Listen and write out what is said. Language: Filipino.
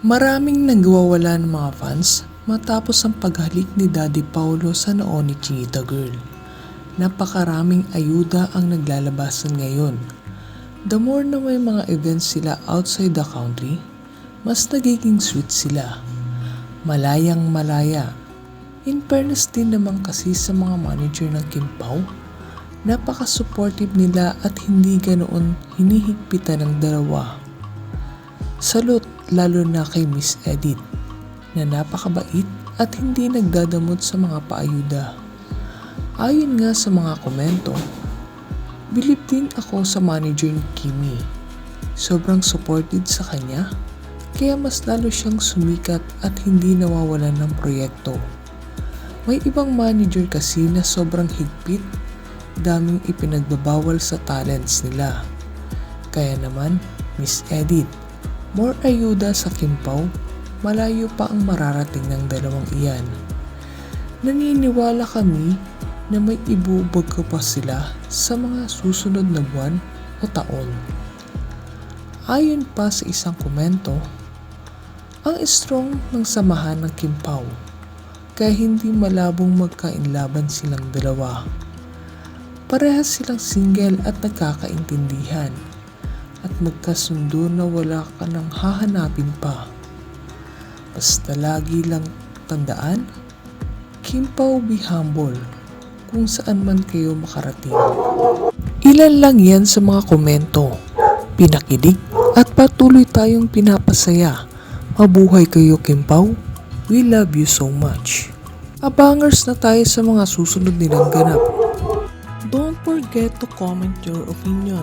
Maraming nagwawala ng mga fans matapos ang paghalik ni Daddy Paulo sa noo ni Chinita Girl. Napakaraming ayuda ang naglalabasan ngayon. The more na may mga events sila outside the country, mas nagiging sweet sila. Malayang malaya. In fairness din naman kasi sa mga manager ng Kim Pao, napaka-supportive nila at hindi ganoon hinihigpitan ng dalawa. Salute lalo na kay Miss Edith na napakabait at hindi nagdadamot sa mga paayuda. Ayon nga sa mga komento, bilib din ako sa manager ni Kimi. Sobrang supported sa kanya, kaya mas lalo siyang sumikat at hindi nawawalan ng proyekto. May ibang manager kasi na sobrang higpit, daming ipinagbabawal sa talents nila. Kaya naman, Miss Edith, more ayuda sa Kimpaw, malayo pa ang mararating ng dalawang iyan. Naniniwala kami na may ibubag ka pa sila sa mga susunod na buwan o taon. Ayon pa sa isang komento, ang strong ng samahan ng Kimpaw kaya hindi malabong magkainlaban silang dalawa. Parehas silang single at nagkakaintindihan at magkasundo na wala ka nang hahanapin pa. Basta lagi lang tandaan, Kimpaw be humble kung saan man kayo makarating. Ilan lang yan sa mga komento. Pinakilig at patuloy tayong pinapasaya. Mabuhay kayo Kimpaw. We love you so much. Abangers na tayo sa mga susunod nilang ganap. Don't forget to comment your opinion,